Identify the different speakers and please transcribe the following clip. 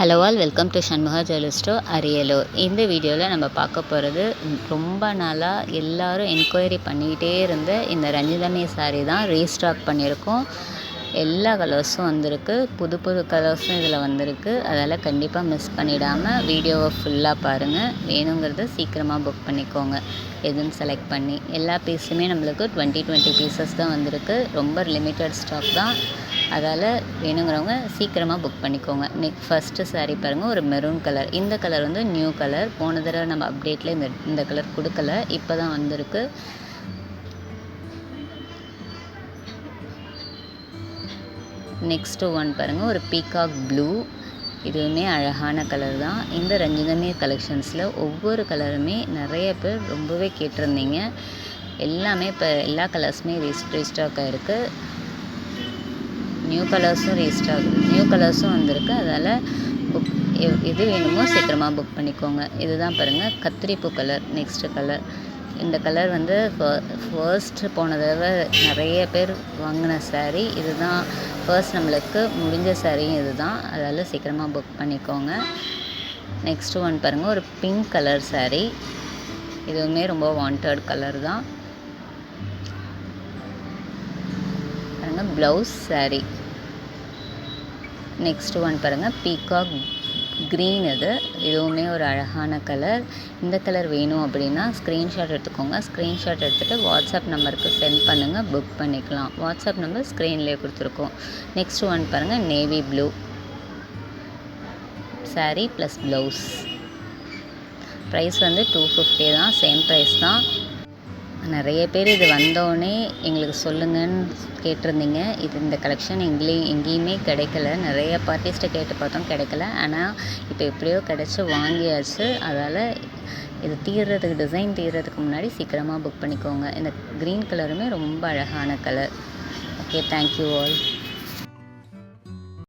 Speaker 1: Hello all welcome to Shanmuga jewellery Ariyalur இந்த வீடியோவில் நம்ம பார்க்க போகிறது ரொம்ப நாளாக எல்லோரும் என்கொயரி பண்ணிக்கிட்டே இருந்த இந்த ரஞ்சிதமே சாரீ தான் ரீஸ்டாக் பண்ணியிருக்கோம். எல்லா கலர்ஸும் வந்திருக்கு புது புது கலர்ஸும் இதில் வந்திருக்கு. அதால் கண்டிப்பாக மிஸ் பண்ணிடாமல் வீடியோவை ஃபுல்லாக பாருங்கள் வேணுங்கிறத சீக்கிரமாக புக் பண்ணிக்கோங்க. எதுன்னு செலக்ட் பண்ணி. எல்லா பீஸுமே நம்மளுக்கு டுவெண்ட்டி டுவெண்ட்டி பீசஸ் தான் வந்திருக்கு. ரொம்ப லிமிட்டட் ஸ்டாக் தான். அதால் வேணுங்கிறவங்க சீக்கிரமாக புக் பண்ணிக்கோங்க. நெக் ஃபஸ்ட்டு saree பாருங்கள் ஒரு மெரூன் கலர் இந்த கலர் வந்து நியூ கலர் போன தடவை நம்ம அப்டேட்டில் இந்த இந்த கலர் கொடுக்கல. இப்போ தான் வந்திருக்கு. நெக்ஸ்ட்டு ஒன் பாருங்கள் ஒரு பீகாக் ப்ளூ இதுவுமே அழகான கலர் தான். இந்த ரஞ்சிதமே கலெக்ஷன்ஸில் ஒவ்வொரு கலருமே நிறைய பேர் ரொம்பவே கேட்டிருந்தீங்க. எல்லாமே இப்போ எல்லா கலர்ஸுமே ரீஸ் ரீஸ்டாக் ஆகிருக்கு நியூ கலர்ஸும் ரீஸ்ட் ஆகுது. நியூ கலர்ஸும் வந்திருக்கு. அதால் புக் எது வேணுமோ சீக்கிரமாக புக் பண்ணிக்கோங்க. இதுதான் பாருங்கள் கத்திரிப்பூ கலர் நெக்ஸ்ட்டு கலர் இந்த கலர் வந்து ஃபர்ஸ்ட் போன தடவை நிறைய பேர் வாங்கின சாரீ இதுதான் ஃபர்ஸ்ட் நம்மளுக்கு முடிஞ்ச சாரியும் இதுதான். அதால் சீக்கிரமாக புக் பண்ணிக்கோங்க. நெக்ஸ்ட்டு ஒன் பாருங்கள் ஒரு பிங்க் கலர் சாரீ இதுவுமே ரொம்ப வாண்டட் கலர் தான். பாருங்கள் ப்ளவுஸ் சாரீ நெக்ஸ்ட் ஒன் பாருங்கள் பீகாக் க்ரீன் இது. இதுவுமே ஒரு அழகான கலர் இந்த கலர் வேணும் அப்படின்னா ஸ்க்ரீன்ஷாட் எடுத்துக்கோங்க. ஸ்க்ரீன்ஷாட் எடுத்துகிட்டு வாட்ஸ்அப் நம்பருக்கு சென்ட் பண்ணுங்கள் புக் பண்ணிக்கலாம். வாட்ஸ்அப் நம்பர் ஸ்க்ரீன்லேயே கொடுத்துருக்கோம். நெக்ஸ்ட் ஒன் பாருங்கள் navy blue sari plus blouse price வந்து டூ ஃபிஃப்டி தான். சேம் ப்ரைஸ் தான். நிறைய பேர் இது வந்தோடனே எங்களுக்கு சொல்லுங்கன்னு கேட்டிருந்தீங்க. இது இந்த கலெக்ஷன் எங்களையும் எங்கேயுமே கிடைக்கல. நிறைய பார்ட்டிஸ்ட்டை கேட்டு பார்த்தோம் கிடைக்கல. ஆனால் இப்போ எப்படியோ கிடச்சி வாங்கியாச்சு. அதால் இது தீர்றதுக்கு டிசைன் தீர்றதுக்கு முன்னாடி சீக்கிரமாக புக் பண்ணிக்கோங்க. இந்த க்ரீன் கலருமே ரொம்ப அழகான கலர் ஓகே தேங்க்யூ ஆல்